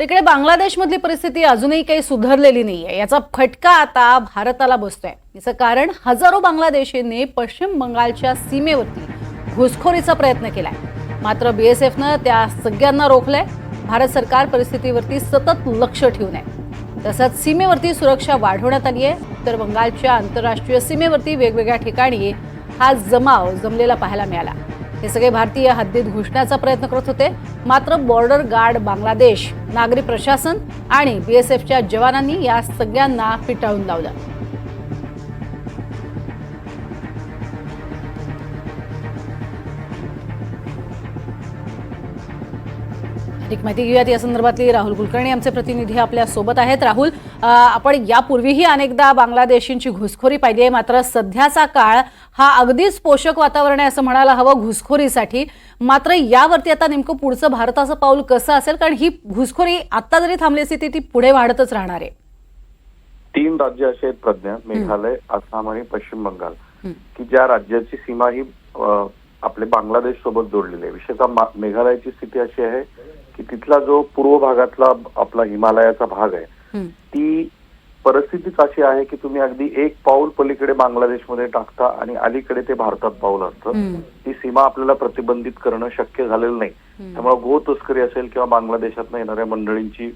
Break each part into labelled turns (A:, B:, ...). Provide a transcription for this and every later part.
A: तिकडे बांगलादेशमधली परिस्थिती अजूनही काही सुधारलेली नाही आहे याचा फटका आता भारताला बसतोय. याचं कारण हजारो बांगलादेशींनी पश्चिम बंगालच्या सीमेवरती घुसखोरीचा प्रयत्न केलाय. मात्र बीएसएफनं त्या सगळ्यांना रोखलंय. भारत सरकार परिस्थितीवरती सतत लक्ष ठेवून आहे. तसंच सीमेवरती सुरक्षा वाढवण्यात आली आहे. तर बंगालच्या आंतरराष्ट्रीय सीमेवरती वेगवेगळ्या ठिकाणी हा जमाव जमलेला पाहायला मिळाला. हे सगळे भारतीय हद्दीत घुसण्याचा प्रयत्न करत होते. मात्र बॉर्डर गार्ड बांगलादेश नागरी प्रशासन आणि बीएसएफच्या जवानांनी या सगळ्यांना पिटाळून लावलं. अधिक माहिती घेऊयात. या संदर्भातली राहुल कुलकर्णी आमचे प्रतिनिधी आपल्यासोबत आहेत. राहुल आपण यापूर्वीही अनेकदा बांगलादेशींची घुसखोरी पाहिली आहे. मात्र सध्याचा काळ हा अगदीच पोषक वातावरण आहे असं म्हणायला हवं घुसखोरीसाठी. मात्र यावरती आता नेमकं पुढचं भारताचं पाऊल कसं असेल? कारण ही घुसखोरी आता जरी थांबली असती ती ती पुढे वाढतच राहणार आहे.
B: तीन राज्य असे आहेत प्रज्ञा मेघालय आसाम आणि पश्चिम बंगाल. की ज्या राज्याची सीमा ही आपले बांगलादेश सोबत जोडलेली आहे. विशेषतः मेघालयाची स्थिती अशी आहे की तिथला जो पूर्व भागातला आपला हिमालयाचा भाग आहे. ती परिस्थितीच अशी आहे की तुम्ही अगदी एक पाऊल पलीकडे बांगलादेशमध्ये टाकता आणि अलीकडे ते भारतात पाऊल असतं
A: हं.
B: ती सीमा आपल्याला प्रतिबंधित करणं शक्य झालेलं नाही. त्यामुळे गो तस्करी असेल किंवा बांगलादेशातनं येणाऱ्या मंडळींची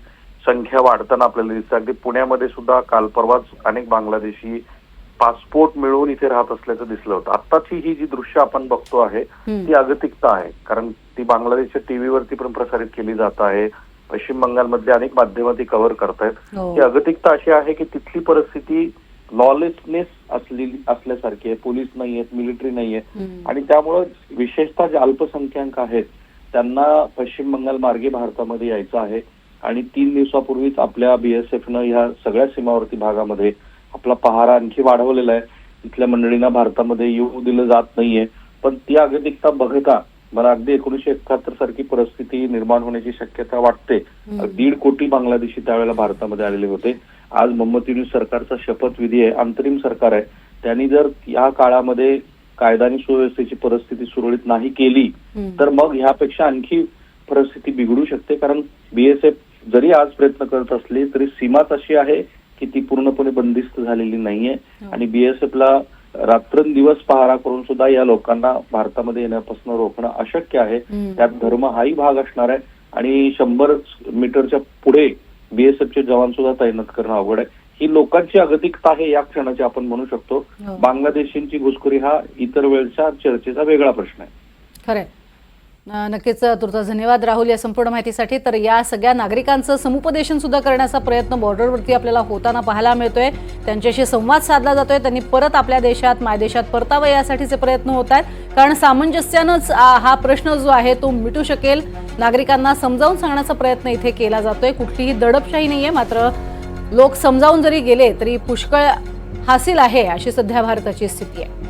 B: संख्या वाढताना आपल्याला दिसते अगदी पुण्यामध्ये सुद्धा काल परवाच अनेक बांगलादेशी पासपोर्ट मिळवून इथे राहत असल्याचं दिसलं होतं. आत्ताची ही जी दृश्य आपण बघतो आहे. ती अगतिकता आहे. कारण ती बांगलादेशच्या टीव्हीवरती पण प्रसारित केली जात आहे. पश्चिम बंगालमधले अनेक माध्यमं ती कव्हर करतायत.
A: हो.
B: ही अगतिकता अशी आहे की तिथली परिस्थिती लॉलेसनेस असलेली असल्यासारखी आहे. पोलीस नाही आहेत मिलिटरी नाही आहे. आणि त्यामुळं विशेषतः जे अल्पसंख्याक आहेत त्यांना पश्चिम बंगाल मार्गे भारतामध्ये यायचं आहे. आणि तीन दिवसापूर्वीच आपल्या बीएसएफनं ह्या सगळ्या सीमावर्ती भागामध्ये आपला पहारा आणखी वाढवलेला आहे. तिथल्या मंडळींना भारतामध्ये येऊ दिलं जात नाहीये. पण ती अगतिकता बघता मला अगदी एकोणीशे एकाहत्तर सारखी परिस्थिती निर्माण होण्याची शक्यता वाटते. दीड कोटी बांगलादेशी त्यावेळेला भारतामध्ये आलेले होते. आज मोहम्मद युनूस सरकारचा शपथविधी आहे अंतरिम सरकार आहे. त्यांनी जर या काळामध्ये कायदा आणि सुव्यवस्थेची परिस्थिती सुरळीत नाही केली. तर मग ह्यापेक्षा आणखी परिस्थिती बिघडू शकते. कारण बीएसएफ जरी आज प्रयत्न करत असली तरी सीमाच अशी आहे की ती पूर्णपणे बंदिस्त झालेली नाहीये.
A: हो.
B: आणि बीएसएफला रात्रंदिवस पहारा करून सुद्धा या लोकांना भारतामध्ये येण्यापासून रोखणं अशक्य आहे. त्यात धर्म हाही भाग असणार आहे. आणि शंभर मीटरच्या पुढे बीएसएफचे जवान सुद्धा तैनात करणं अवघड आहे. ही लोकांची अगतिकता आहे या क्षणाची आपण म्हणू शकतो.
A: हो.
B: बांगलादेशींची घुसखोरी हा इतर वेळच्या चर्चेचा वेगळा प्रश्न आहे.
A: खरंय. अं, नक्कीच तुर्तास धन्यवाद राहुल या संपूर्ण माहितीसाठी. तर या सगळ्या नागरिकांचं समुपदेशन सुद्धा करण्याचा प्रयत्न बॉर्डरवरती आपल्याला होताना पाहायला मिळतोय. त्यांच्याशी संवाद साधला जातोय. त्यांनी परत आपल्या देशात मायदेशात परतावं यासाठीचे प्रयत्न होत आहेत. कारण सामंजस्यानंच हा प्रश्न जो आहे तो मिटू शकेल. नागरिकांना समजावून सांगण्याचा प्रयत्न इथे केला जातोय. कुठलीही दडपशाही नाहीये. मात्र लोक समजावून जरी गेले तरी पुष्कळ हासिल आहे अशी सध्या भारताची स्थिती आहे.